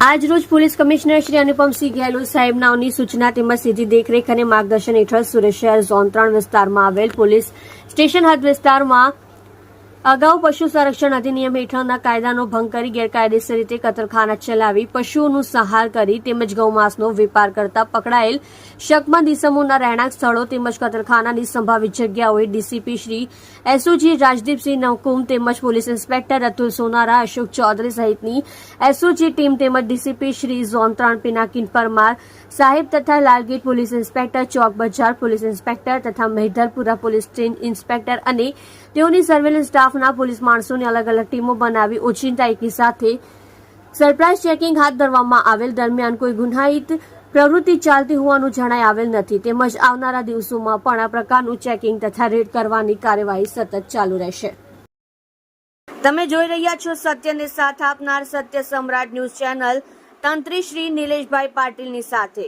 આજ રોજ police commissioner Shri Anupamsinh Gehlot સાહેબનાઓની સૂચના તેમજ સીધી દેખરેખ અને માર્ગદર્શન હેઠળ સુરત શહેર ઝોન ત્રણ વિસ્તારમાં આવેલ પોલીસ સ્ટેશન હદ વિસ્તારમાં અગાઉ પશુ સંરક્ષણ અધિનિયમ હેઠળના કાયદાનો ભંગ કરી ગેરકાયદેસર રીતે કતરખાના ચલાવી પશુઓનું સંહાર કરી તેમજ ગૌમાંસનો વેપાર કરતા પકડાયેલ શકમંદ ઇસમોના રહેણાંક સ્થળો તેમજ કતરખાનાની સંભાવિત જગ્યાઓએ ડીસીપી શ્રી એસઓજી રાજદીપસિંહ નવકુમ તેમજ પોલીસ ઇન્સ્પેક્ટર અતુલ સોનારા, અશોક ચૌધરી સહિતની એસઓજી ટીમ તેમજ ડીસીપી શ્રી ઝોન ત્રણ પિનાકિન પરમાર સાહેબ તથા લાલગીર પોલીસ ઇન્સ્પેક્ટર ચોક બજાર પોલીસ ઇન્સ્પેક્ટર તથા મહેધરપુરા પોલીસ ઇન્સ્પેક્ટર અને તેઓની સર્વેલન્સ સ્ટાફના પોલીસ માણસોની અલગ અલગ ટીમો બનાવી ઓચિંતા એકી સાથે સરપ્રાઇઝ ચેકિંગ હાથ ધરવામાં આવેલ દરમિયાન કોઈ ગુનાહિત પ્રવૃત્તિ ચાલતી હોવાનું જણાઈ આવેલ નથી. તેમજ આવનારા દિવસોમાં પણ આ પ્રકારનું ચેકિંગ તથા રેડ કરવાની કાર્યવાહી સતત ચાલુ રહેશે. તમે જોઈ રહ્યા છો સત્યને સાથ આપનાર સત્ય સમ્રાટ ન્યૂઝ ચેનલ તંત્રી શ્રી નિલેશભાઈ પાટીલની સાથે.